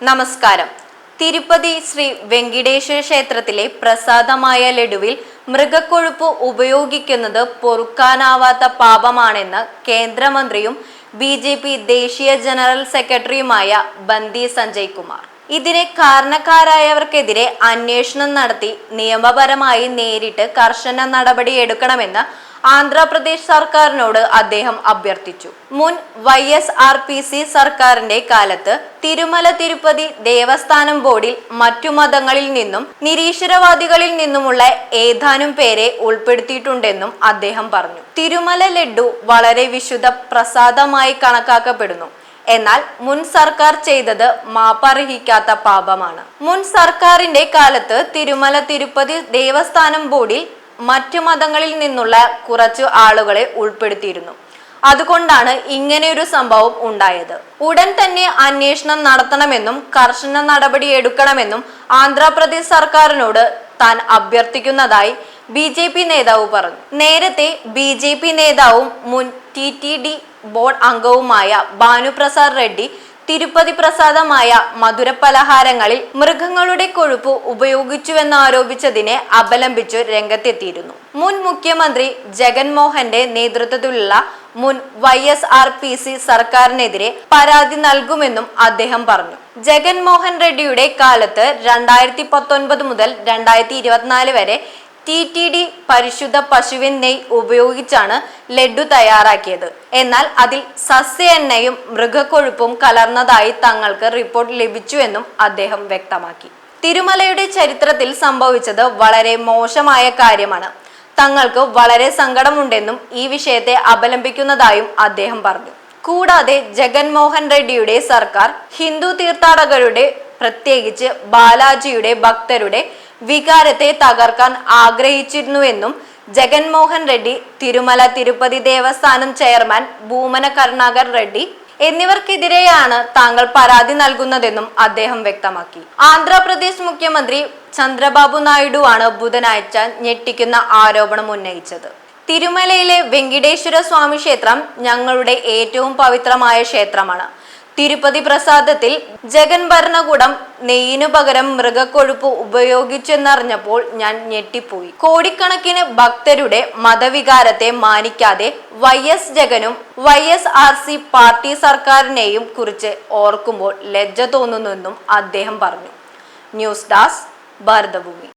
നമസ്കാരം. തിരുപ്പതി ശ്രീ വെങ്കിടേശ്വര ക്ഷേത്രത്തിലെ പ്രസാദമായ ലഡുവിൽ മൃഗക്കൊഴുപ്പ് ഉപയോഗിക്കുന്നത് പൊറുക്കാനാവാത്ത പാപമാണെന്ന് കേന്ദ്രമന്ത്രിയും ബി ജെ പി ദേശീയ ജനറൽ സെക്രട്ടറിയുമായ ബന്ദി സഞ്ജയ് കുമാർ. ഇതിന് കാരണക്കാരായവർക്കെതിരെ അന്വേഷണം നടത്തി നിയമപരമായി നേരിട്ട് കർശന നടപടി എടുക്കണമെന്ന് ആന്ധ്രാപ്രദേശ് സർക്കാരിനോട് അദ്ദേഹം അഭ്യർത്ഥിച്ചു. മുൻ Y S R P C സർക്കാരിന്റെ കാലത്ത് തിരുമല തിരുപ്പതി ദേവസ്ഥാനം ബോർഡിൽ മറ്റു മതങ്ങളിൽ നിന്നും നിരീശ്വരവാദികളിൽ നിന്നുമുള്ള ഏതാനും പേരെ ഉൾപ്പെടുത്തിയിട്ടുണ്ടെന്നും അദ്ദേഹം പറഞ്ഞു. തിരുമല ലഡ്ഡു വളരെ വിശുദ്ധ പ്രസാദമായി കണക്കാക്കപ്പെടുന്നു. എന്നാൽ മുൻ സർക്കാർ ചെയ്തത് മാപ്പർഹിക്കാത്ത പാപമാണ്. മുൻ സർക്കാരിന്റെ കാലത്ത് തിരുമല തിരുപ്പതി ദേവസ്ഥാനം ബോർഡിൽ മറ്റു മതങ്ങളിൽ നിന്നുള്ള കുറച്ചു ആളുകളെ ഉൾപ്പെടുത്തിയിരുന്നു. അതുകൊണ്ടാണ് ഇങ്ങനെയൊരു സംഭവം ഉണ്ടായത്. ഉടൻ തന്നെ അന്വേഷണം നടത്തണമെന്നും കർശന നടപടി എടുക്കണമെന്നും ആന്ധ്രാപ്രദേശ് സർക്കാരിനോട് താൻ അഭ്യർത്ഥിക്കുന്നതായി ബി ജെ പി നേതാവ് പറഞ്ഞു. നേരത്തെ ബി ജെ പി നേതാവും മുൻ ടി ടി ഡി ബോർഡ് അംഗവുമായ ഭാനുപ്രസാദ് റെഡ്ഡി തിരുപ്പതി പ്രസാദമായ മധുര പലഹാരങ്ങളിൽ മൃഗങ്ങളുടെ കൊഴുപ്പ് ഉപയോഗിച്ചുവെന്നാരോപിച്ചതിനെ അപലംബിച്ചു രംഗത്തെത്തിയിരുന്നു. മുൻ മുഖ്യമന്ത്രി ജഗൻമോഹന്റെ നേതൃത്വത്തിലുള്ള മുൻ Y S R P C സർക്കാരിനെതിരെ പരാതി നൽകുമെന്നും അദ്ദേഹം പറഞ്ഞു. ജഗൻമോഹൻ റെഡ്ഡിയുടെ കാലത്ത് രണ്ടായിരത്തി പത്തൊൻപത് മുതൽ രണ്ടായിരത്തി ഇരുപത്തിനാല് വരെ ടി ടി ഡി പരിശുദ്ധ പശുവിൻ നെയ് ഉപയോഗിച്ചാണ് ലഡു തയ്യാറാക്കിയത്. എന്നാൽ അതിൽ സസ്യ എണ്ണയും മൃഗക്കൊഴുപ്പും കലർന്നതായി തങ്ങൾക്ക് റിപ്പോർട്ട് ലഭിച്ചുവെന്നും അദ്ദേഹം വ്യക്തമാക്കി. തിരുമലയുടെ ചരിത്രത്തിൽ സംഭവിച്ചത് വളരെ മോശമായ കാര്യമാണ്. തങ്ങൾക്ക് വളരെ സങ്കടമുണ്ടെന്നും ഈ വിഷയത്തെ അപലംബിക്കുന്നതായും അദ്ദേഹം പറഞ്ഞു. കൂടാതെ ജഗൻമോഹൻ റെഡ്ഡിയുടെ സർക്കാർ ഹിന്ദു തീർത്ഥാടകരുടെ പ്രത്യേകിച്ച് ബാലാജിയുടെ ഭക്തരുടെ വികാരത്തെ തകർക്കാൻ ആഗ്രഹിച്ചിരുന്നുവെന്നും ജഗൻമോഹൻ റെഡ്ഡി തിരുമല തിരുപ്പതി ദേവസ്ഥാനം ചെയർമാൻ ഭൂമന കരുണാകർ റെഡ്ഡി എന്നിവർക്കെതിരെയാണ് താങ്കൾ പരാതി നൽകുന്നതെന്നും അദ്ദേഹം വ്യക്തമാക്കി. ആന്ധ്രാപ്രദേശ് മുഖ്യമന്ത്രി ചന്ദ്രബാബു നായിഡു ആണ് ബുധനാഴ്ച ഞെട്ടിക്കുന്ന ആരോപണം ഉന്നയിച്ചത്. തിരുമലയിലെ വെങ്കിടേശ്വര സ്വാമി ക്ഷേത്രം ഞങ്ങളുടെ ഏറ്റവും പവിത്രമായ ക്ഷേത്രമാണ്. തിരുപ്പതി പ്രസാദത്തിൽ ജഗൻ ഭരണകൂടം നെയ്യിനു പകരം മൃഗക്കൊഴുപ്പ് ഉപയോഗിച്ചെന്നറിഞ്ഞപ്പോൾ ഞാൻ ഞെട്ടിപ്പോയി. കോടിക്കണക്കിന് ഭക്തരുടെ മതവികാരത്തെ മാനിക്കാതെ Y S ജഗനും Y S R C party സർക്കാരിനെയും കുറിച്ച് ഓർക്കുമ്പോൾ ലജ്ജ തോന്നുന്നുവെന്നും അദ്ദേഹം പറഞ്ഞു. ന്യൂസ് ഡാസ് ഭാരതഭൂമി.